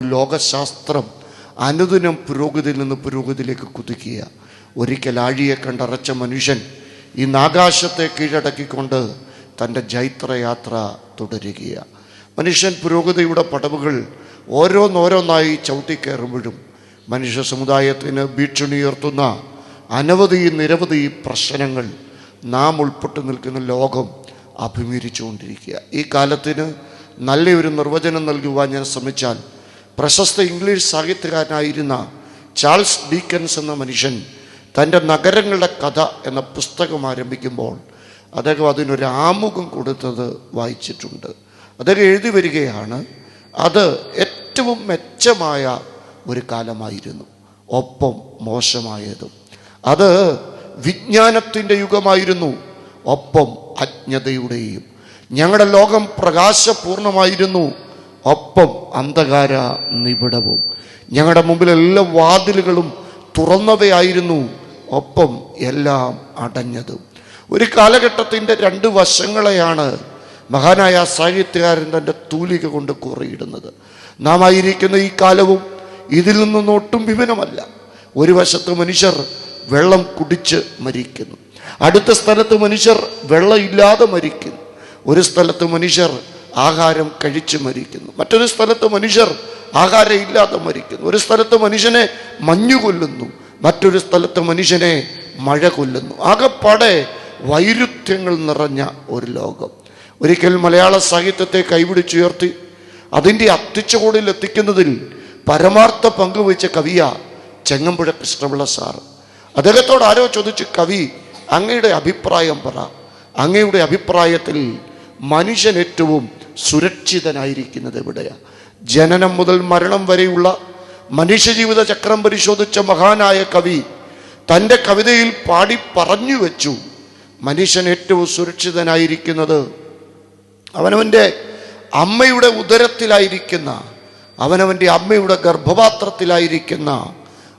ലോകശാസ്ത്രം അനുദിനം പുരോഗതിയിൽ നിന്ന് പുരോഗതിയിലേക്ക് കുതിക്കുക. ഒരിക്കൽ ആഴിയെ കണ്ടറച്ച മനുഷ്യൻ ഈ നാകാശത്തെ കീഴടക്കിക്കൊണ്ട് തന്റെ ജൈത്രയാത്ര തുടരുകയാണ്. മനുഷ്യൻ പുരോഗതിയുടെ പടവുകൾ ഓരോന്നോരോന്നായി ചവിട്ടിക്കയറുമ്പോഴും മനുഷ്യ സമുദായത്തിന് ഭീഷണി ഉയർത്തുന്ന അനവധി നിരവധി പ്രശ്നങ്ങൾ നാം ഉൾപ്പെട്ടു നിൽക്കുന്ന ലോകം അഭിമുഖീകരിച്ചുകൊണ്ടിരിക്കുക ഈ കാലത്തിന് നല്ലൊരു നിർവചനം നൽകുവാൻ ഞാൻ ശ്രമിച്ചാൽ പ്രശസ്ത ഇംഗ്ലീഷ് സാഹിത്യകാരനായിരുന്ന ചാൾസ് ഡീക്കൻസ് എന്ന മനുഷ്യൻ തന്റെ നഗരങ്ങളുടെ കഥ എന്ന പുസ്തകം ആരംഭിക്കുമ്പോൾ അദ്ദേഹം അതിനൊരു ആമുഖം കൊടുത്തത് വായിച്ചിട്ടുണ്ട്. അദ്ദേഹം എഴുതി വരികയാണ് അത് ഏറ്റവും മെച്ചമായ ഒരു കാലമായിരുന്നു ഒപ്പം മോശമായതും. അത് വിജ്ഞാനത്തിന്റെ യുഗമായിരുന്നു ഒപ്പം അജ്ഞതയുടെയും. ഞങ്ങളുടെ ലോകം പ്രകാശപൂർണമായിരുന്നു ഒപ്പം അന്ധകാര നിബിഡവും ഞങ്ങളുടെ മുമ്പിൽ എല്ലാ വാതിലുകളും തുറന്നവയായിരുന്നു. ഒപ്പം എല്ലാം അടഞ്ഞതും. ഒരു കാലഘട്ടത്തിന്റെ രണ്ട് വശങ്ങളെയാണ് മഹാനായ സാഹിത്യകാരൻ തന്റെ തൂലിക കൊണ്ട് കുറിയിടുന്നത്. നാം ആയിരിക്കുന്ന ഈ കാലവും ഇതിൽ നിന്നും ഒട്ടും വിഭിന്നമല്ല. ഒരു വശത്ത് മനുഷ്യർ വെള്ളം കുടിച്ച് മരിക്കുന്നു. അടുത്ത സ്ഥലത്ത് മനുഷ്യർ വെള്ളമില്ലാതെ മരിക്കുന്നു. ഒരു സ്ഥലത്ത് മനുഷ്യർ ആഹാരം കഴിച്ച് മരിക്കുന്നു. മറ്റൊരു സ്ഥലത്ത് മനുഷ്യർ ആഹാരം ഇല്ലാതെ മരിക്കുന്നു. ഒരു സ്ഥലത്ത് മനുഷ്യനെ മഞ്ഞു കൊല്ലുന്നു. മറ്റൊരു സ്ഥലത്ത് മനുഷ്യനെ മഴ കൊല്ലുന്നു. ആകെപ്പാടെ വൈരുദ്ധ്യങ്ങൾ നിറഞ്ഞ ഒരു ലോകം. ഒരിക്കൽ മലയാള സാഹിത്യത്തെ കൈപിടിച്ചുയർത്തി അതിന്റെ അത്തിച്ചുകൂടിൽ എത്തിക്കുന്നതിൽ പരമാർത്ഥ പങ്കുവച്ച കവിയ ചെങ്ങമ്പുഴ കൃഷ്ണപിള്ള സാർ. അദ്ദേഹത്തോട് ആരോ ചോദിച്ചു കവി അങ്ങയുടെ അഭിപ്രായം പറ. അങ്ങയുടെ അഭിപ്രായത്തിൽ മനുഷ്യൻ ഏറ്റവും സുരക്ഷിതനായിരിക്കുന്നത് എവിടെയാണ് ജനനം മുതൽ മരണം വരെയുള്ള മനുഷ്യജീവിത ചക്രം പരിശോധിച്ച മഹാനായ കവി തന്റെ കവിതയിൽ പാടി പറഞ്ഞു വെച്ചു മനുഷ്യൻ ഏറ്റവും സുരക്ഷിതനായിരിക്കുന്നത് അവനവന്റെ അമ്മയുടെ ഉദരത്തിലായിരിക്കുന്ന അവനവന്റെ അമ്മയുടെ ഗർഭപാത്രത്തിലായിരിക്കുന്ന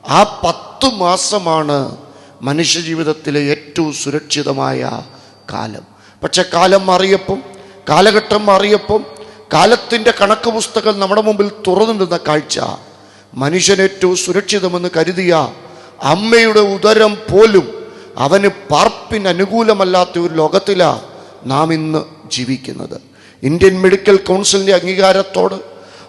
ആ പത്ത് മാസമാണ് മനുഷ്യജീവിതത്തിലെ ഏറ്റവും സുരക്ഷിതമായ കാലം. പക്ഷെ കാലം മാറിയപ്പം കാലഘട്ടം മാറിയപ്പം കാലത്തിന്റെ കണക്ക് പുസ്തകം നമ്മുടെ മുമ്പിൽ തുറന്നിടുന്ന കാഴ്ച മനുഷ്യൻ ഏറ്റവും സുരക്ഷിതമെന്ന് കരുതിയ അമ്മയുടെ ഉദരം പോലും അവന് പാർപ്പിന് അനുകൂലമല്ലാത്ത ഒരു ലോകത്തിലാണ് നാം ഇന്ന് ജീവിക്കുന്നത്. ഇന്ത്യൻ മെഡിക്കൽ കൗൺസിലിന്റെ അംഗീകാരത്തോട്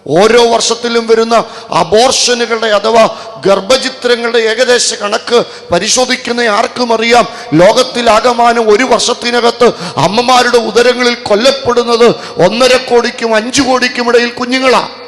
ഓരോ വർഷത്തിലും വരുന്ന അബോർഷനുകളുടെ അഥവാ ഗർഭചിത്രങ്ങളുടെ ഏകദേശ കണക്ക് പരിശോധിക്കുന്ന ആർക്കും അറിയാം. ലോകത്തിലാകമാനം ഒരു വർഷത്തിനകത്ത് അമ്മമാരുടെ ഉദരങ്ങളിൽ കൊല്ലപ്പെടുന്നത് ഒന്നര കോടിക്കും അഞ്ചു കോടിക്കും ഇടയിൽ കുഞ്ഞുങ്ങളാണ്